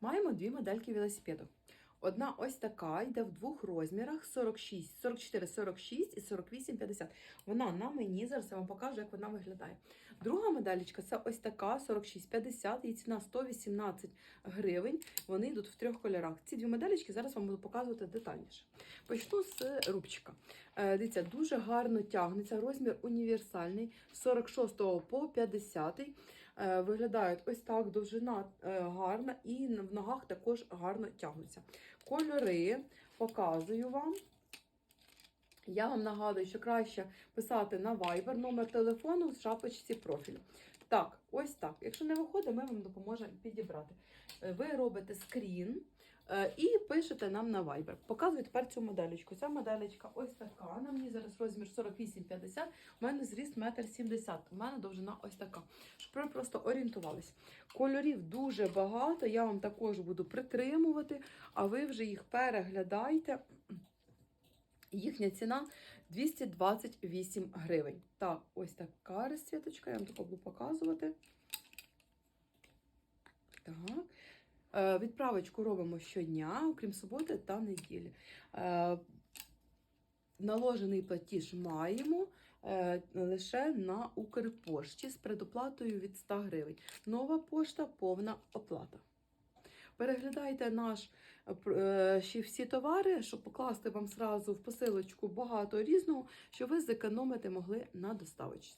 Маємо дві модельки велосипеду. Одна ось така йде в двох розмірах: 46, 44, 46 і 48, 50. Вона на мені, зараз я вам покажу, як вона виглядає. Друга моделечка це ось така 46, 50, її ціна 118 гривень. Вони йдуть в трьох кольорах. Ці дві моделечки зараз вам буду показувати детальніше. Почну з рубчика. Е, Дивіться, дуже гарно тягнеться. Розмір універсальний з 46 по 50. Е, Виглядають ось так, довжина е, гарна, і в ногах також гарно тягнуться. Кольори показую вам. Я вам нагадую, що краще писати на Viber номер телефону в шапочці профілю. Так, ось так. Якщо не виходить, ми вам допоможемо підібрати. Е, Ви робите скрін е, і пишете нам на Viber. Показую тепер цю моделечку. Ця моделечка ось така. На мені зараз розмір 48-50. У мене зріст 1,70 м. У мене довжина ось така. Щоб ви просто орієнтувались. Кольорів дуже багато. Я вам також буду притримувати, а ви вже їх переглядайте. Їхня ціна 228 гривень. Так, ось така розцвіточка, я вам таку буду показувати. Так. Е, Відправочку робимо щодня, окрім суботи та неділі. Е, Наложений платіж маємо е, лише на Укрпошті з предоплатою від 100 гривень. Нова пошта повна оплата. Переглядайте наш е, е, ще всі товари, щоб покласти вам зразу в посилочку багато різного, що ви зекономити могли на доставочці.